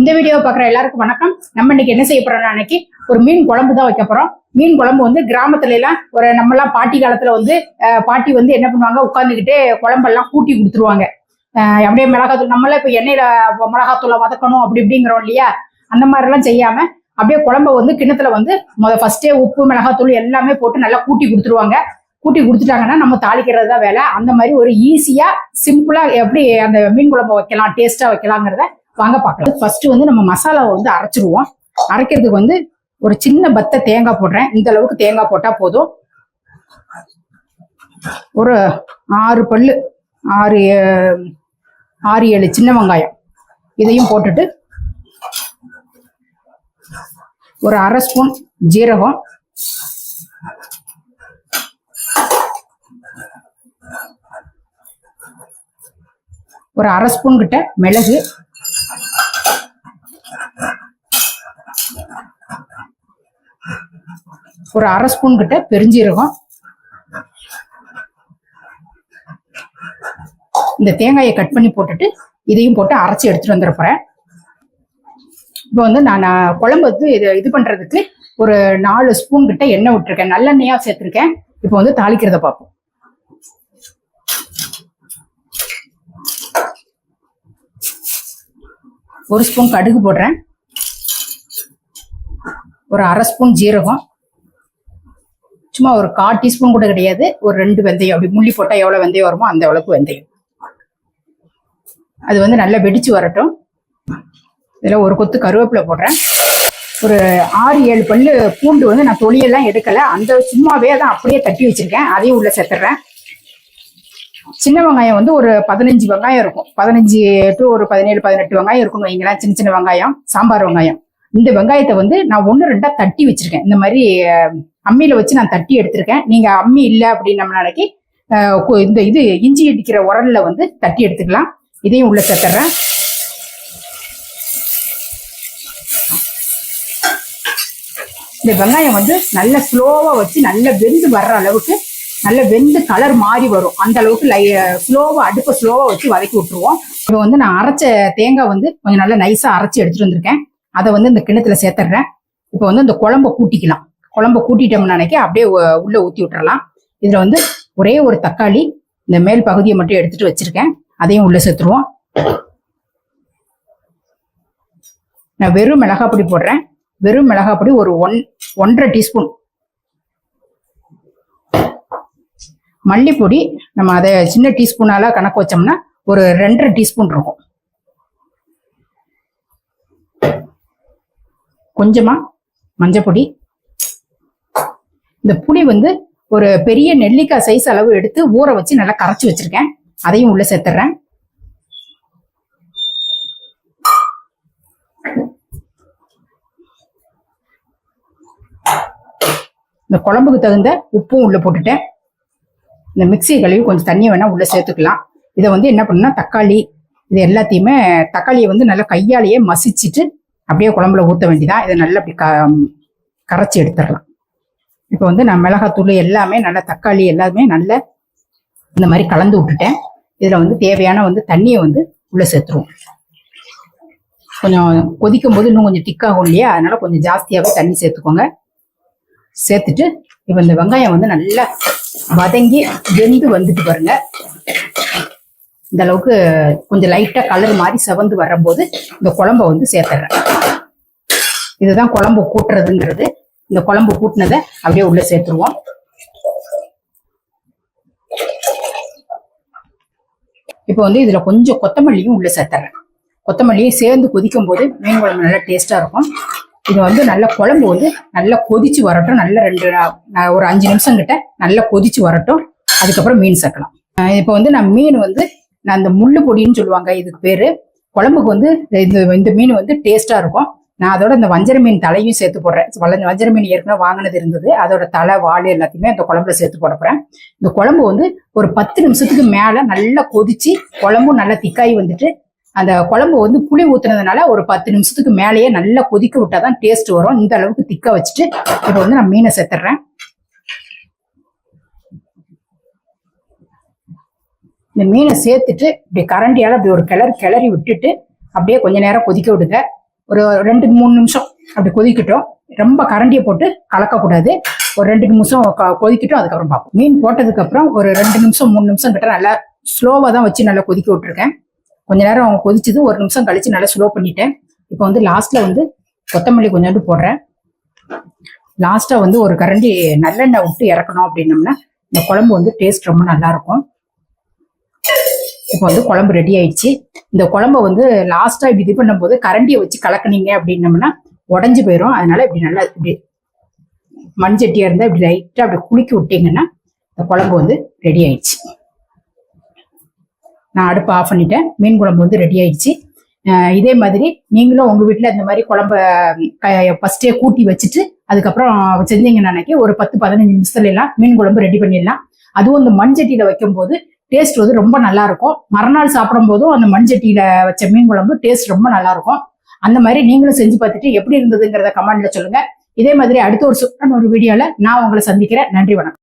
இந்த வீடியோ பார்க்குற எல்லாருக்கும் வணக்கம். நம்ம இன்னைக்கு என்ன செய்ய போறோம்னா அன்னைக்கு ஒரு மீன் குழம்பு தான் வைக்க போறோம். மீன் குழம்பு வந்து கிராமத்துல எல்லாம் ஒரு நம்மலாம் பாட்டி காலத்துல வந்து பாட்டி வந்து என்ன பண்ணுவாங்க உட்காந்துக்கிட்டு குழம்பெல்லாம் கூட்டி கொடுத்துருவாங்க. அப்படியே மிளகாத்தூள் நம்மளாம் இப்ப எண்ணெயில மிளகாத்தூளை வதக்கணும் அப்படி இப்படிங்கிறோம் இல்லையா? அந்த மாதிரி எல்லாம் செய்யாம அப்படியே குழம்ப வந்து கிண்ணத்துல வந்து முத ஃபர்ஸ்டே உப்பு மிளகாத்தூள் எல்லாமே போட்டு நல்லா கூட்டி கொடுத்துருவாங்க. கூட்டி கொடுத்துட்டாங்கன்னா நம்ம தாளிக்கிறது தான் வேலை. அந்த மாதிரி ஒரு ஈஸியா சிம்பிளா எப்படி அந்த மீன் குழம்பு வைக்கலாம் டேஸ்டா வைக்கலாங்கிறத வாங்க பார்க்கலாம் ஃபர்ஸ்ட் வந்து நம்ம மசாலாவை வந்து அரைச்சிருவோம். அரைக்கிறதுக்கு வந்து ஒரு சின்ன பத்த தேங்காய் போடுறேன். இந்த அளவுக்கு தேங்காய் போட்டா போதும். ஒரு ஆறு பல்லு ஆறு ஆறு ஏழு சின்ன வெங்காயம். இதையும் போட்டுட்டு ஒரு அரை ஸ்பூன் ஜீரகம். ஒரு அரை ஸ்பூன் கிட்ட மிளகு. ஒரு அரை ஸ்பூன் கிட்ட பெருஞ்சீரகம். இந்த தேங்காயை கட் பண்ணி போட்டுட்டு இதையும் போட்டு அரைச்சி எடுத்துட்டு வந்துட போறேன். இப்போ வந்து நான் குழம்பு வந்து இது இது பண்றதுக்கு ஒரு நாலு ஸ்பூன் கிட்ட எண்ணெய் விட்டுருக்கேன். நல்லெண்ணெயா சேர்த்துருக்கேன். இப்போ வந்து தாளிக்கிறத பார்ப்போம். ஒரு ஸ்பூன் கடுகு போடுறேன். ஒரு அரை ஸ்பூன் ஜீரகம். சும்மா ஒரு கால் டீஸ்பூன் கூட கிடையாது. ஒரு ரெண்டு வெந்தயம் அப்படி முள்ளி போட்டால் எவ்வளோ வெந்தயம் வருமோ அந்த அளவுக்கு வெந்தயம். அது வந்து நல்லா வெடிச்சு வரட்டும். இதில் ஒரு கொத்து கருவேப்பிலை போடுறேன். ஒரு ஆறு ஏழு பல்லு பூண்டு வந்து நான் தொழியெல்லாம் எடுக்கலை. அந்த சும்மாவே தான் அப்படியே தட்டி வச்சிருக்கேன். அதையும் உள்ளே சேர்த்துட்றேன். சின்ன வெங்காயம் வந்து ஒரு பதினஞ்சு வெங்காயம் இருக்கும். பதினஞ்சு டு ஒரு பதினேழு பதினெட்டு வெங்காயம் இருக்கும்னு வைங்களேன். சின்ன சின்ன வெங்காயம் சாம்பார் வெங்காயம். இந்த வெங்காயத்தை வந்து நான் ஒன்று ரெண்டாக தட்டி வச்சிருக்கேன். இந்த மாதிரி அம்மியில வச்சு நான் தட்டி எடுத்திருக்கேன். நீங்க அம்மி இல்லை அப்படின்னு நம்ம நாளைக்கு இந்த இது இஞ்சி இடிக்கிற உரல்ல வந்து தட்டி எடுத்துக்கலாம். இதையும் உள்ள சேர்த்துறேன். இந்த வெங்காயம் வந்து நல்ல ஸ்லோவா வச்சு நல்ல வெந்து வர்ற அளவுக்கு நல்ல வெந்து கலர் மாறி வரும். அந்த அளவுக்கு லை ஸ்லோவா அடுப்பை ஸ்லோவா வச்சு வதக்கி விட்டுருவோம். இப்போ வந்து நான் அரைச்ச தேங்காய் வந்து கொஞ்சம் நல்லா நைஸா அரைச்சி எடுத்துட்டு வந்திருக்கேன். அதை வந்து இந்த கிணத்துல சேர்த்துடுறேன் இப்போ வந்து இந்த குழம்ப கூட்டிக்கலாம். குழம்ப கூட்டிட்டோம்னு நினைக்க அப்படியே உள்ளே ஊற்றி விட்டுறலாம். இதில் வந்து ஒரே ஒரு தக்காளி இந்த மேல் பகுதியை மட்டும் எடுத்துட்டு வச்சிருக்கேன். அதையும் உள்ளே சேர்த்துருவோம். நான் வெறும் மிளகாய் பொடி போடுறேன். வெறும் மிளகாய் பொடி ஒரு ஒன் ஒன்றரை டீஸ்பூன். மல்லிப்பொடி நம்ம அதை சின்ன டீஸ்பூனால கணக்கு வச்சோம்னா ஒரு ரெண்டரை டீஸ்பூன் இருக்கும். கொஞ்சமா மஞ்சப்பொடி இந்த புளி வந்து ஒரு பெரிய நெல்லிக்காய் சைஸ் அளவு எடுத்து ஊற வச்சு நல்லா கரைச்சி வச்சிருக்கேன். அதையும் உள்ள சேர்த்துறேன். இந்த குழம்புக்கு தகுந்த உப்பும் உள்ள போட்டுட்டேன். இந்த மிக்சி கழுவி கொஞ்சம் தண்ணியை வேணா உள்ள சேர்த்துக்கலாம். இதை வந்து என்ன பண்ணுன்னா தக்காளி இது எல்லாத்தையுமே தக்காளியை வந்து நல்லா கையாலேயே மசிச்சுட்டு அப்படியே குழம்புல ஊற்ற வேண்டியதான் இதை நல்லா அப்படி க கரைச்சி எடுத்துடலாம். இப்போ வந்து நான் மிளகாத்தூள் எல்லாமே நல்லா தக்காளி எல்லாமே நல்லா இந்த மாதிரி கலந்து விட்டுட்டேன். இதில் வந்து தேவையான வந்து தண்ணியை வந்து உள்ளே சேர்த்துருவோம். கொஞ்சம் கொதிக்கும் போது இன்னும் கொஞ்சம் திக்காகும் இல்லையா? அதனால கொஞ்சம் ஜாஸ்தியாகவே தண்ணி சேர்த்துக்கோங்க. சேர்த்துட்டு இப்போ இந்த வெங்காயம் வந்து நல்லா வதங்கி வெந்து வந்துட்டு பாருங்க. இந்த அளவுக்கு கொஞ்சம் லைட்டாக கலர் மாதிரி செவந்து வரும்போது இந்த குழம்ப வந்து சேர்த்துறேன். இதுதான் குழம்பு கூட்டுறதுங்கிறது. இந்த குழம்பு கூட்டினதை அப்படியே உள்ள சேர்த்துருவோம். இப்போ வந்து இதுல கொஞ்சம் கொத்தமல்லியும் உள்ள சேர்த்துறேன். கொத்தமல்லியும் சேர்ந்து கொதிக்கும் போது மீன் குழம்பு நல்லா டேஸ்டா இருக்கும். இது வந்து நல்ல குழம்பு வந்து நல்லா கொதிச்சு வரட்டும். நல்ல ரெண்டு ஒரு அஞ்சு நிமிஷம் கிட்ட நல்லா கொதிச்சு வரட்டும். அதுக்கப்புறம் மீன் சேர்க்கலாம். இப்போ வந்து நான் மீன் வந்து நான் இந்த முள்ளு பொடின்னு சொல்லுவாங்க இதுக்கு பேரு. குழம்புக்கு வந்து இந்த இந்த மீன் வந்து டேஸ்டா இருக்கும். நான் அதோட இந்த வஞ்சர மீன் தலையும் சேர்த்து போடுறேன். வள- வஞ்சர மீன் ஏற்கனவே வாங்கினது இருந்தது. அதோட தலை வால் எல்லாத்தையுமே அந்த குழம்புல சேர்த்து போட போறேன். இந்த குழம்பு வந்து ஒரு பத்து நிமிஷத்துக்கு மேலே நல்லா கொதிச்சு குழம்பும் நல்லா திக்காய் வந்துட்டு அந்த குழம்பு வந்து புளி ஊத்துனதுனால ஒரு பத்து நிமிஷத்துக்கு மேலேயே நல்லா கொதிக்க விட்டாதான் டேஸ்ட் வரும். இந்த அளவுக்கு திக்க வச்சுட்டு இப்போ வந்து நான் மீனை சேர்த்துறேன் இந்த மீனை சேர்த்துட்டு இப்படி கரண்டியால் இப்படி ஒரு கிளறி கிளறி விட்டுட்டு அப்படியே கொஞ்ச நேரம் கொதிக்க விடுங்க. ஒரு ரெண்டு மூணு நிமிஷம் அப்படி கொதிக்கட்டும். ரொம்ப கரண்டியை போட்டு கலக்கக்கூடாது. ஒரு ரெண்டு நிமிஷம் க- கொதிக்கட்டும் அதுக்கப்புறம் பார்ப்போம். மீன் போட்டதுக்கு அப்புறம் ஒரு ரெண்டு நிமிஷம் மூணு நிமிஷம் கிட்ட நல்லா ஸ்லோவாக தான் வச்சு நல்லா கொதிக்க விட்டுருக்கேன். கொஞ்ச நேரம் அவங்க கொதிச்சது ஒரு நிமிஷம் கழிச்சு நல்லா ஸ்லோ பண்ணிட்டேன். இப்போ வந்து லாஸ்ட்ல வந்து கொத்தமல்லி கொஞ்சோண்டு போடுறேன். லாஸ்ட்டாக வந்து ஒரு கரண்டி நல்லெண்ணெய் விட்டு இறக்கணும் அப்படின்னம்னா இந்த குழம்பு வந்து டேஸ்ட் ரொம்ப நல்லா இருக்கும். இப்போ வந்து குழம்பு ரெடி ஆயிடுச்சு. இந்த குழம்ப வந்து லாஸ்டா இப்படி இது பண்ணும்போது கரண்டியை வச்சு கலக்குனீங்க அப்படின்னம்னா உடஞ்சு போயிடும் அதனால இப்படி நல்லா இப்படி மண்சட்டியா இருந்தா இப்படி லைட்டா அப்படி குளிக்கி விட்டீங்கன்னா இந்த குழம்பு வந்து ரெடி ஆயிடுச்சு. நான் அடுப்பு ஆஃப் பண்ணிட்டேன். மீன் குழம்பு வந்து ரெடி ஆயிடுச்சு. இதே மாதிரி நீங்களும் உங்க வீட்டில் இந்த மாதிரி குழம்ப ஃபர்ஸ்டே கூட்டி வச்சுட்டு அதுக்கப்புறம் செஞ்சீங்கன்னு நினைக்க ஒரு பத்து பதினஞ்சு நிமிஷத்துல எல்லாம் மீன் குழம்பு ரெடி பண்ணிடலாம். அதுவும் இந்த மண் சட்டியில வைக்கும் போது டேஸ்ட் வந்து ரொம்ப நல்லா இருக்கும் மறுநாள் சாப்பிடும் போதும் அந்த மண்சட்டியில வச்ச மீன் குழம்பு டேஸ்ட் ரொம்ப நல்லா இருக்கும் அந்த மாதிரி நீங்களும் செஞ்சு பார்த்துட்டு எப்படி இருந்ததுங்கிறத கமெண்ட்ல சொல்லுங்க. இதே மாதிரி அடுத்த ஒரு சூப்பரான ஒரு வீடியோல நான் உங்களை சந்திக்கிறேன். நன்றி வணக்கம்.